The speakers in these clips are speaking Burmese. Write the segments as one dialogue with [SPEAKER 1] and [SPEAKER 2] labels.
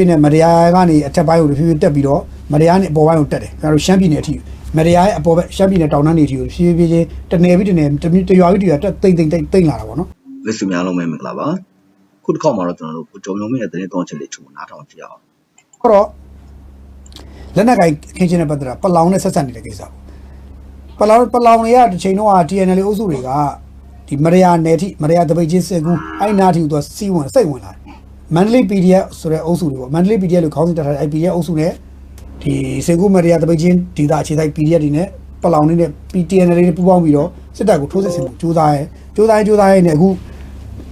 [SPEAKER 1] ပြည်နယ်မတရားကနေအထက်ပိုင်းကိုဖြည်းဖြည်းတက်ပြီးတော့မတရားနဲ့အပေါ်ပိုင်းကိုတက်တယ်ကျွန်တော်တို့ရှမ်းပြည်နယ်အထိမတရားရဲ့အပေါ်ဘက်ရှမ်းပြည်နယ်တောင်တန်းတွေအထိကိုဖြည်းဖြည်းချင်းတနယ်ပြီးတနယ်တစ်မြို့တစ်ရွာပြီးတစ်ရွာတက်တိမ့်တိမ့်တိမ့်တိမ့်လာတာပေါ့နော်
[SPEAKER 2] ဝစ်စုများလုံးပဲမင်္ဂလာပါခုတစ်ခေါက်မှာတော့ကျွန်တော်တို့ကိုကြုံယုံမဲ့တဲ့တင်းတောင်းချက်လေးချုပ်နားထောင်ကြည့်အောင်
[SPEAKER 1] အဲ့တော့လက်နက်ကင်ခင်းချင်းနဲ့ပတ်သက်တာပလောင်နဲ့ဆက်ဆက်နေတဲ့ကိစ္စပေါ့ပလောင်ပလောင်တွေကတစ်ချိန်တော့ TNL အုပ်စုတွေကဒီမရယာနယ်ထိမရယာတပိတ်ချင်းစစ်ကူအဲ့နာထိသူကစီးဝင်စိတ်ဝင်လာတယ် မန္တလေး PDF ဆိုတဲ့အုပ်စုတွေပေါ့မန္တလေး PDF လို့ခေါင်းစဉ်တက်ထားတဲ့ IPDF အုပ်စုနဲ့ဒီစေကူမရယာတပိတ်ချင်းဒေသအခြေစိုက် PDF တွေနဲ့ပလောင်တွေနဲ့ PTNL တွေပူးပေါင်းပြီးတော့စစ်တပ်ကိုထိုးစစ်ဆင်မှုကြိုးစားရဲကြိုးစားရဲကြိုးစားရဲနဲ့အခု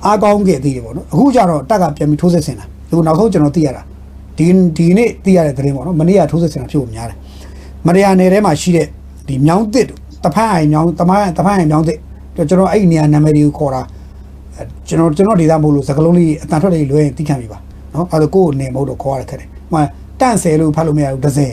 [SPEAKER 1] အားကောင်းခဲ့သေးတယ်ပေါ့နော်အခုကျတော့တက်ကပြန်ပြီးထိုးစစ်ဆင်တာဒီနောက်ဆုံးကျွန်တော်သိရတာဒီဒီနေ့သိရတဲ့သတင်းပေါ့နော်မနေ့ကထိုးစစ်ဆင်တာဖြစ်ဖို့များတယ်မရယာနယ်ထဲမှာရှိတဲ့ဒီမြောင်းတစ်တဖန်အိမ်မြောင်းတမန်တဖန်အိမ်မြောင်းတစ်ကျွန်တော်အဲ့ဒီနေရာနာမည်တွေကိုခေါ်တာအဲ ကျွန်တော်ကျွန်တော်ဒေတာမဟုတ်လို့စကလုံးလေးအတန်ထွက်လေးလွဲရင်သိခံပြီပါနော်အဲဒါကိုယ့်အနေမဟုတ်တော့ခေါ်ရတဲ့ခက်တယ်ဟိုတန့်ဆယ်လို့ဖတ်လို့မရဘူးတစ်ဆယ်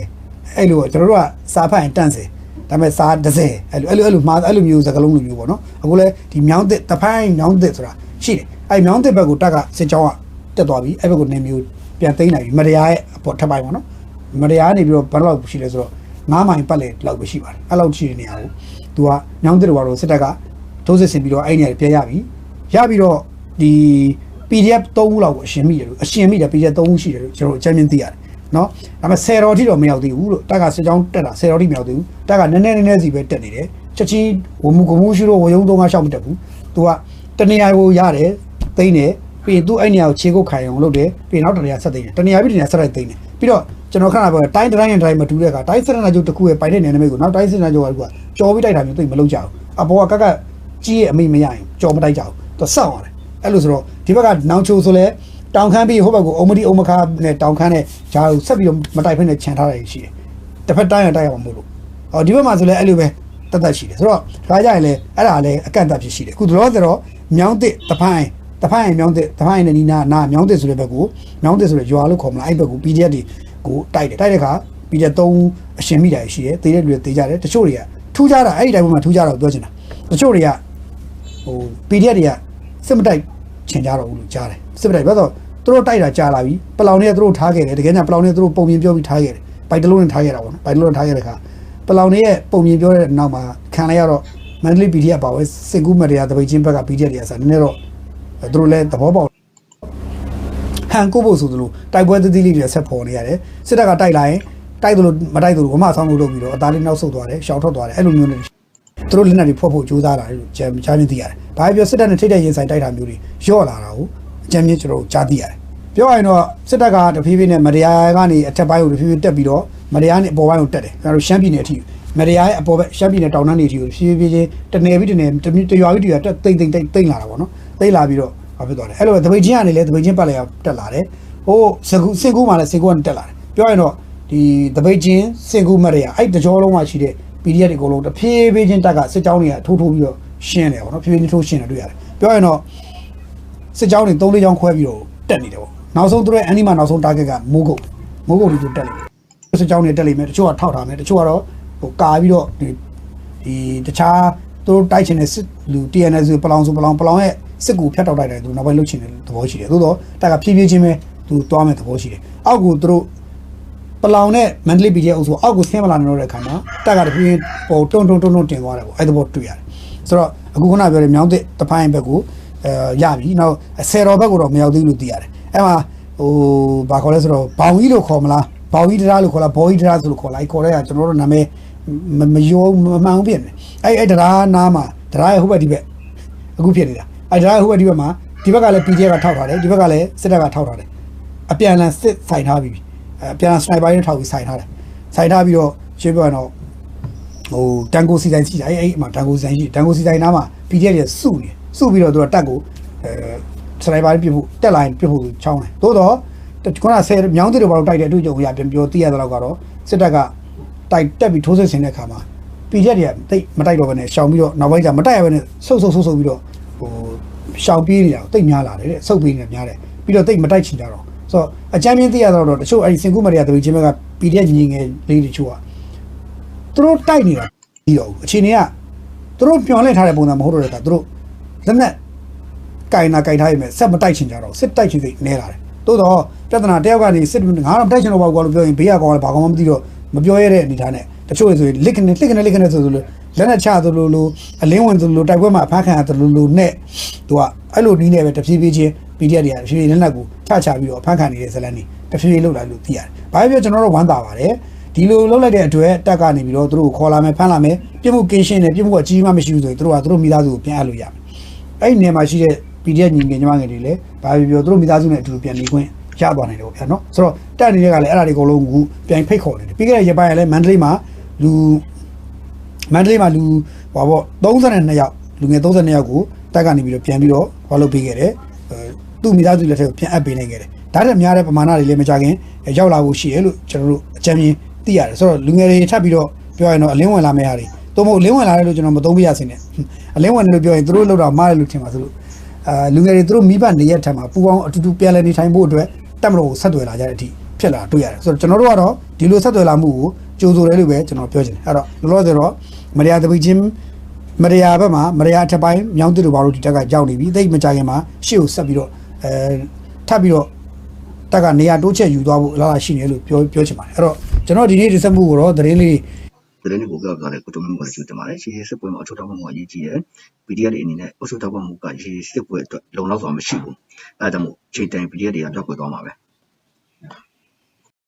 [SPEAKER 1] အဲ့လိုကျွန်တော်တို့ကစာဖတ်ရင်တန့်ဆယ်ဒါပေမဲ့စာတစ်ဆယ်အဲ့လိုအဲ့လိုအဲ့လိုမှားအဲ့လိုမျိုးစကလုံးလိုမျိုးပေါ့နော်အခုလဲဒီမြောင်းတစ်တဖန်အိမ်မြောင်းတစ်ဆိုတာရှိတယ်အဲ့မြောင်းတစ်ဘက်ကိုတက်ကစစ်ကြောင်းကတက်သွားပြီအဲ့ဘက်ကိုနေမျိုးပြန်သိမ်းလိုက်ပြီမတရားရဲ့အပေါ်ထပ်ပိုင်းပေါ့နော်မတရားနေပြီးတော့ဘယ်လောက်ရှိလဲဆိုတော့9မိုင်ပတ်လေလောက်ပဲရှိပါတယ်အဲ့လောက်ရှိတဲ့နေရာကိုသူကညောင်းတဲ့တော်တော့စစ်တပ်ကထိုးစစ်ဆင်ပြီးတော့အဲ့ဒီနေရာပြန်ရပြီ ရပြီးတော့ဒီ PDF 3ခုလောက်ကိုအရှင်မိတယ်လို့အရှင်မိတယ် PDF 3ခုရှိတယ်လို့ကျွန်တော်အကြမ်းမြင်သိရတယ်နော်ဒါပေမဲ့10တော်အထိတော့မရောက်သေးဘူးလို့တက်ကစစ်ကြောင်းတက်တာ10တော်အထိမရောက်သေးဘူးတက်ကနည်းနည်းနည်းနည်းစီပဲတက်နေတယ်ချက်ချင်းဝမှုကမှုရှိတော့ဝယုံသုံးကားရှောက်မတက်ဘူးသူကတနေရာကိုရတယ်သိနေပြီးရင်သူအဲ့နေရာကိုခြေကုတ်ခိုင်အောင်လုပ်တယ်ပြီးရင်နောက်တနေရာဆက်သိနေတနေရာပြီးတနေရာဆက်လိုက်သိနေပြီးတော့ကျွန်တော်ခဏပြောတိုင်းတိုင်းနဲ့တိုင်းမတူတဲ့အခါတိုင်းစရနာကျုပ်တစ်ခုရဲ့ပိုင်တဲ့နယ်နိမိတ်ကိုနောက်တိုင်းစရနာကျုပ်ကတစ်ခုကကြော်ပြီးတိုက်တာမျိုးသိမလုပ်ကြဘူးအပေါ်ကကကကြီးရဲ့အမိမရရင်ကြော်မတိုက်ကြဘူး သူစောင့်ရတယ်အဲ့လိုဆိုတော့ဒီဘက်ကနောင်ချိုဆိုလဲတောင်ခမ်းပြီးဟိုဘက်ကိုအုံမတိအုံမခါနဲ့တောင်ခမ်းနဲ့ဂျာကိုဆက်ပြီးတော့မတိုက်ဖက်နဲ့ခြံထားတာရှိတယ်တစ်ဖက်တိုင်းရတိုက်ရမှာမဟုတ်လို့ဟောဒီဘက်မှာဆိုလဲအဲ့လိုပဲတတ်တတ်ရှိတယ်ဆိုတော့ဒါကြရင်လဲအဲ့ဒါလည်းအကန့်အသတ်ဖြစ်ရှိတယ်အခုတော့ဆိုတော့မြောင်းတစ်တဖိုင်းတဖိုင်းမြောင်းတစ်တဖိုင်းနဲ့နီနာနာမြောင်းတစ်ဆိုတဲ့ဘက်ကိုမြောင်းတစ်ဆိုတဲ့ရွာလို့ခေါ်မလားအဲ့ဘက်ကို PDF တွေကိုတိုက်တယ်တိုက်တဲ့အခါ PDF 3အရှင်မိတာရှိတယ်တေးတဲ့လူတွေတေးကြတယ်တချို့တွေကထူးခြားတာအဲ့ဒီတိုင်းမှာထူးခြားတာကိုပြောချင်တာတချို့တွေက ဟို PDF တွေကစစ်မတိုက်ချင်ကြတော့ဘူးလို့ကြားတယ်စစ်မတိုက်ဘာလို့သူတို့တိုက်တာကြားလာပြီပလောင်တွေကသူတို့ထားခဲ့တယ်တကယ်ညာပလောင်တွေသူတို့ပုံမြင်ပြောပြီးထားခဲ့တယ်ဘိုက်တလုံးနဲ့ထားခဲ့တာပေါ့နော်ဘိုက်တလုံးနဲ့ထားခဲ့တဲ့အခါပလောင်တွေရဲ့ပုံမြင်ပြောတဲ့နောက်မှာခံလိုက်ရတော့မန္တလေး PDF ပါပဲစင်ကူးမတရားတပိတ်ချင်းဘက်က PDF တွေကစားနည်းနည်းတော့သူတို့လည်းသဘောပေါက်ဟန်ကိုဖို့ဆိုသလိုတိုက်ပွဲသတိလေးတွေဆက်ပေါ်နေရတယ်စစ်တပ်ကတိုက်လာရင်တိုက်သလိုမတိုက်သလိုဝမဆောင်လို့လုပ်ပြီးတော့အသားလေးနောက်ဆုတ်သွားတယ်ရှောင်ထွက်သွားတယ်အဲ့လိုမျိုးနဲ့ သူတို့လက်နက်တွေဖွက်ဖို့ကြိုးစားတာလို့ကြံကြားမြင်သိရတယ်။ဘာပြောစစ်တပ်နဲ့ထိတဲ့ရင်ဆိုင်တိုက်တာမျိုးတွေရော့လာတာကိုအကြံမြင်ကျွန်တော်တို့ကြားသိရတယ်။ပြောရရင်တော့စစ်တပ်ကတဖြည်းဖြည်းနဲ့မတရားကနေအထက်ပိုင်းကိုတဖြည်းဖြည်းတက်ပြီးတော့မတရားနဲ့အပေါ်ပိုင်းကိုတက်တယ်။ကျွန်တော်တို့ရှမ်းပြည်နယ်အထိမတရားရဲ့အပေါ်ဘက်ရှမ်းပြည်နယ်တောင်တန်းတွေအထိကိုဖြည်းဖြည်းချင်းတနယ်ပြီးတနယ်တစ်မြို့တစ်ရွာပြီးတစ်ရွာတက်တိမ့်တိမ့်တိမ့်တိမ့်လာတာပေါ့နော်။တိမ့်လာပြီးတော့ဘာဖြစ်သွားလဲ။အဲ့လိုတပိတ်ချင်းကနေလည်းတပိတ်ချင်းပတ်လဲတက်လာတယ်။ဟိုစကူစင်ကူမှလည်းစင်ကူကနေတက်လာတယ်။ပြောရင်တော့ဒီတပိတ်ချင်းစင်ကူမရရအဲ့တကြောလုံးမှာရှိတဲ့ PDF တွေအကုန်လုံးတဖြည်းဖြည်းချင်းတက်ကစစ်ကြောင်းတွေကထိုးထိုးပြီးတော့ရှင်းတယ်ပေါ့နော်ဖြည်းဖြည်းချင်းထိုးရှင်းတယ်တွေ့ရတယ်။ပြောရင်တော့စစ်ကြောင်းတွေ၃၄ကြောင်းခွဲပြီးတော့တက်နေတယ်ပေါ့။နောက်ဆုံးသူတို့ရဲ့အန်ဒီမှာနောက်ဆုံး target ကမိုးကုတ်မိုးကုတ်တွေကိုတက်လိမ့်မယ်။စစ်ကြောင်းတွေတက်လိမ့်မယ်တချို့ကထောက်ထားမယ်တချို့ကတော့ဟိုကာပြီးတော့ဒီဒီတခြားသူတို့တိုက်ချင်တဲ့စစ်လူ TNL ဆိုပလောင်ဆိုပလောင်ပလောင်ရဲ့စစ်ကူဖျက်တောက်တိုက်တယ်သူနောက်ပိုင်းလှုပ်ချင်တဲ့သဘောရှိတယ်သို့တော့တက်ကဖြည်းဖြည်းချင်းပဲသူသွားမဲ့သဘောရှိတယ်အောက်ကိုသူတို့ ပလောင်နဲ့မန္တလေး PDF အုပ်စုအောက်ကိုဆင်းမလာနိုင်တော့တဲ့အခါမှာတက်ကတဖြည်းဖြည်းပေါ်တွန်းတွန်းတွန်းတွန်းတင်သွားတယ်ပေါ့အဲ့သဘောတွေ့ရတယ်ဆိုတော့အခုခုနပြောတဲ့မြောင်းတစ်တဖိုင်းဘက်ကိုအဲရပြီနောက်ဆယ်တော်ဘက်ကိုတော့မရောက်သေးဘူးလို့သိရတယ်အဲ့မှာဟိုဘာခေါ်လဲဆိုတော့ဘောင်ကြီးလို့ခေါ်မလားဘောင်ကြီးတရားလို့ခေါ်လားဘောကြီးတရားဆိုလို့ခေါ်လားအဲ့ခေါ်တဲ့ကကျွန်တော်တို့နာမည်မမယုံမမှန်ဘူးဖြစ်နေအဲ့အဲ့တရားနားမှာတရားရဲ့ဟိုဘက်ဒီဘက်အခုဖြစ်နေတာအဲဒါကဟိုဘက်ဒီဘက်မှာဒီဘက်ကလည်း PDF ကထောက်ထားတယ်ဒီဘက်ကလည်းစစ်တပ်ကထောက်ထားတယ်အပြန်အလှန်စစ်ဆိုင်ထားပြီးအဲအ ပြန်အလှန်စနိုက်ပါနဲ့ထောက်ပြီးဆိုင်ထားတယ်ဆိုင်ထားပြီးတော့ရှင်းပြတော့ဟိုတန်ကိုစီဆိုင်ရှိတယ်အဲအဲ့မှာတန်ကိုစီဆိုင်ရှိတန်ကိုစီဆိုင်နားမှာ PDF တွေစုနေစုပြီးတော့သူကတက်ကိုအဲစနိုက်ပါပြစ်ဖို့တက်လာရင်ပြစ်ဖို့ချောင်းတယ်သို့တော့ခုနဆယ်မြောင်းတစ်တွေဘာလို့တိုက်တဲ့အတွေ့အကြုံအရပြန်ပြောသိရတဲ့လောက်ကတော့စစ်တပ်ကတိုက်တက်ပြီးထိုးစစ်ဆင်တဲ့အခါမှာ PDF တွေကတိတ်မတိုက်တော့ဘဲနဲ့ရှောင်ပြီးတော့နောက်ပိုင်းကျမတိုက်ရဘဲနဲ့ဆုပ်ဆုပ်ဆုပ်ဆုပ်ပြီးတော့ဟိုရှောင်ပြေးနေတာတိတ်များလာတယ်တဲ့ဆုပ်ပြေးနေတာများတယ်ပြီးတော့တိတ်မတိုက်ချင်ကြတော့ ဆိုတော့အကြမ်းမြင်သိရတော့တချို့အဲ့ဒီစင်ကူမရီယာတပီချင်းဘက်က PDF ညီငယ်လေးတချို့ကသူတို့တိုက်နေတာပြီးတော့အခြေအနေကသူတို့ပြောင်းလဲထားတဲ့ပုံစံမဟုတ်တော့တဲ့ကသူတို့လက်နက်ကင်နာကင်ထားရမယ်ဆက်မတိုက်ချင်ကြတော့စစ်တိုက်ချင်စိတ်နဲလာတယ်သို့တော့ပြဿနာတယောက်ကနေစစ်ငါတော့တိုက်ချင်တော့ပါကွာလို့ပြောရင်ဘေးကကောင်ကဘာကောင်မှမသိတော့မပြောရတဲ့အနေထားနဲ့တချို့ဆိုရင်လစ်ကနေလစ်ကနေလစ်ကနေဆိုဆိုလို့ လက်နဲ့ချသလိုလိုအလင်းဝင်သလိုလိုတိုက်ပွဲမှာအဖမ်းခံရသလိုလိုနဲ့သူကအဲ့လိုနီးနေပဲတဖြည်းဖြည်းချင်း PDF တွေကတဖြည်းဖြည်းလက်နက်ကိုချချပြီးတော့အဖမ်းခံနေတဲ့ဇလန်နေတဖြည်းဖြည်းလောက်လာလို့သိရတယ်။ဘာဖြစ်ဖြစ်ကျွန်တော်တို့ဝမ်းသာပါတယ်ဒီလိုလောက်လိုက်တဲ့အတွက်တက်ကနေပြီးတော့သူတို့ကိုခေါ်လာမယ်ဖမ်းလာမယ်ပြစ်မှုကင်းရှင်းတယ်ပြစ်မှုကအကြီးမှမရှိဘူးဆိုရင်သူတို့ကသူတို့မိသားစုကိုပြန်အပ်လို့ရမယ်။အဲ့ဒီနေရာမှာရှိတဲ့ PDF ညီငယ်ညီမငယ်တွေလည်းဘာဖြစ်ပြောသူတို့မိသားစုနဲ့အတူတူပြန်နေခွင့်ရသွားနိုင်တယ်ပေါ့ဗျာနော်ဆိုတော့တက်နေတဲ့ကလည်းအဲ့ဒါတွေအကုန်လုံးကိုပြန်ဖိတ်ခေါ်နေတယ်ပြီးခဲ့တဲ့ရက်ပိုင်းကလည်းမန္တလေးမှာလူ မန္တလေးမှာလူဟောပေါ့32ယောက်လူငယ်32ယောက်ကိုတက်ကနေပြီးတော့ပြန်ပြီးတော့ဟောလုပ်ပေးခဲ့တယ်အဲသူ့မိသားစုလက်ထက်ကိုပြန်အပ်ပေးနိုင်ခဲ့တယ်ဒါတက်များတဲ့ပမာဏတွေလည်းမကြခင်ရောက်လာဖို့ရှိတယ်လို့ကျွန်တော်တို့အကြံဉာဏ်သိရတယ်ဆိုတော့လူငယ်တွေထပ်ပြီးတော့ပြောရင်တော့အလင်းဝင်လာမယ့်ဟာတွေသို့မဟုတ်အလင်းဝင်လာတယ်လို့ကျွန်တော်မသုံးပြရစင်းနဲ့အလင်းဝင်တယ်လို့ပြောရင်သူတို့လောက်တော့မားတယ်လို့ထင်ပါသလိုအာလူငယ်တွေသူတို့မိဘနေရက်ထံမှာပူပေါင်းအတူတူပြန်လည်နေထိုင်ဖို့အတွက်တက်မလို့ဆက်သွယ်လာကြတဲ့အထိဖြစ်လာတွေ့ရတယ်ဆိုတော့ကျွန်တော်တို့ကတော့ဒီလိုဆက်သွယ်လာမှုကို ကြိုးဆိုတယ်လို့ပဲကျွန်တော်ပြောချင်တယ်အဲ့တော့လောလောဆယ်တော့မရယာတပိချင်းမရယာဘက်မှာမရယာထပ်ပိုင်းမြောင်းတူတို့ဘာလို့ဒီတက်ကကြောက်နေပြီသိပ်မကြခင်မှာရှေ့ကိုဆက်ပြီးတော့အဲထပ်ပြီးတော့တက်ကနေရာတိုးချက်ယူသွားဖို့အလားအလာရှိနေလို့ပြောပြောချင်ပါတယ်အဲ့တော့ကျွန်တော်ဒီနေ့ဒီဆက်မှုကိုတော့သတင်းလေး
[SPEAKER 2] သတင်းတွေကိုပြောပြတယ်ကိုတုံးမျိုးကကျူတင်ပါတယ်ရှေးစစ်ပွဲမှာအချို့တောင်းမှုအရေးကြီးတယ် PDF တွေအနေနဲ့အချို့တောင်းမှုကရှေးစစ်ပွဲအတွက်လုံလောက်စွာမရှိဘူးအဲဒါကြောင့်မို့ချိန်တိုင် PDF တွေကပြောက်ွယ်သွားမှာပဲ